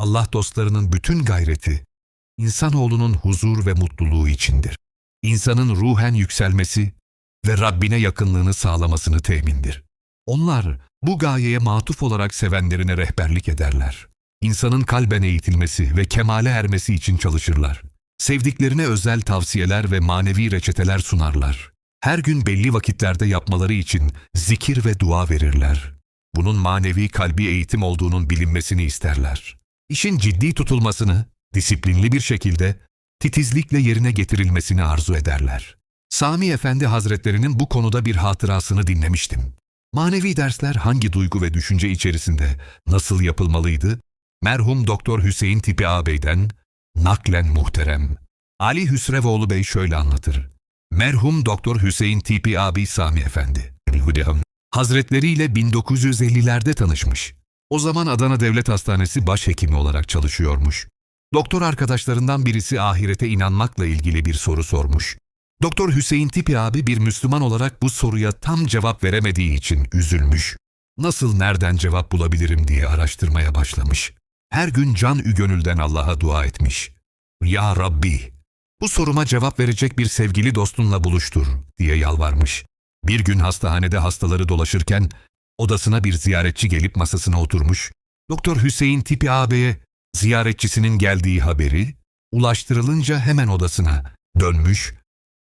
Allah dostlarının bütün gayreti, insanoğlunun huzur ve mutluluğu içindir. İnsanın ruhen yükselmesi ve Rabbine yakınlığını sağlamasını temindir. Onlar bu gayeye matuf olarak sevenlerine rehberlik ederler. İnsanın kalben eğitilmesi ve kemale ermesi için çalışırlar. Sevdiklerine özel tavsiyeler ve manevi reçeteler sunarlar. Her gün belli vakitlerde yapmaları için zikir ve dua verirler. Bunun manevi kalbi eğitim olduğunun bilinmesini isterler. İşin ciddi tutulmasını, disiplinli bir şekilde, titizlikle yerine getirilmesini arzu ederler. Sami Efendi Hazretlerinin bu konuda bir hatırasını dinlemiştim. Manevi dersler hangi duygu ve düşünce içerisinde nasıl yapılmalıydı? Merhum Doktor Hüseyin Tipi ağabeyden naklen muhterem. Ali Hüsrevoğlu Bey şöyle anlatır. Merhum Doktor Hüseyin Tipi abi Sami Efendi. Hazretleri ile 1950'lerde tanışmış. O zaman Adana Devlet Hastanesi başhekimi olarak çalışıyormuş. Doktor arkadaşlarından birisi ahirete inanmakla ilgili bir soru sormuş. Doktor Hüseyin Tipi abi bir Müslüman olarak bu soruya tam cevap veremediği için üzülmüş. Nasıl nereden cevap bulabilirim diye araştırmaya başlamış. Her gün can ü gönülden Allah'a dua etmiş. Ya Rabbi, bu soruma cevap verecek bir sevgili dostunla buluştur diye yalvarmış. Bir gün hastanede hastaları dolaşırken odasına bir ziyaretçi gelip masasına oturmuş. Doktor Hüseyin Tipi ağabeye ziyaretçisinin geldiği haberi ulaştırılınca hemen odasına dönmüş.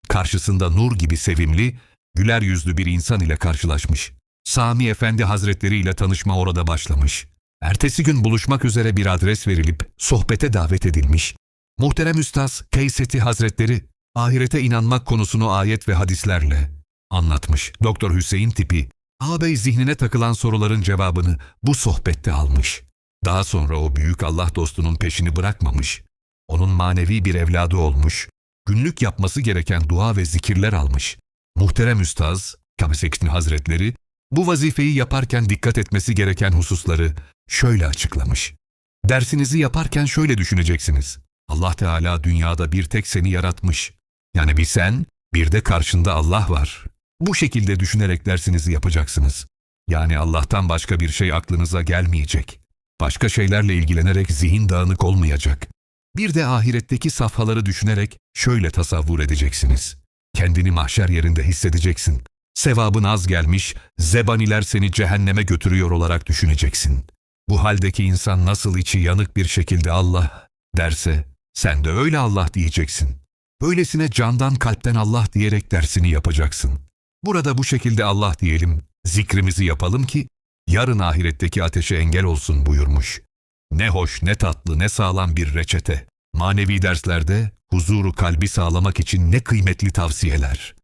Karşısında nur gibi sevimli, güler yüzlü bir insan ile karşılaşmış. Sami Efendi Hazretleri ile tanışma orada başlamış. Ertesi gün buluşmak üzere bir adres verilip sohbete davet edilmiş. Muhterem Üstaz Keyseti Hazretleri ahirete inanmak konusunu ayet ve hadislerle anlatmış. Doktor Hüseyin Tipi ağabey zihnine takılan soruların cevabını bu sohbette almış. Daha sonra o büyük Allah dostunun peşini bırakmamış. Onun manevi bir evladı olmuş. Günlük yapması gereken dua ve zikirler almış. Muhterem Üstaz Kabesektin Hazretleri bu vazifeyi yaparken dikkat etmesi gereken hususları şöyle açıklamış. Dersinizi yaparken şöyle düşüneceksiniz. Allah Teala dünyada bir tek seni yaratmış. Yani bir sen, bir de karşında Allah var. Bu şekilde düşünerek dersinizi yapacaksınız. Yani Allah'tan başka bir şey aklınıza gelmeyecek. Başka şeylerle ilgilenerek zihin dağınık olmayacak. Bir de ahiretteki safhaları düşünerek şöyle tasavvur edeceksiniz. Kendini mahşer yerinde hissedeceksin. Sevabın az gelmiş, zebaniler seni cehenneme götürüyor olarak düşüneceksin. Bu haldeki insan nasıl içi yanık bir şekilde Allah derse, sen de öyle Allah diyeceksin. Böylesine candan kalpten Allah diyerek dersini yapacaksın. Burada bu şekilde Allah diyelim, zikrimizi yapalım ki, yarın ahiretteki ateşe engel olsun buyurmuş. Ne hoş, ne tatlı, ne sağlam bir reçete. Manevi derslerde huzuru kalbi sağlamak için ne kıymetli tavsiyeler.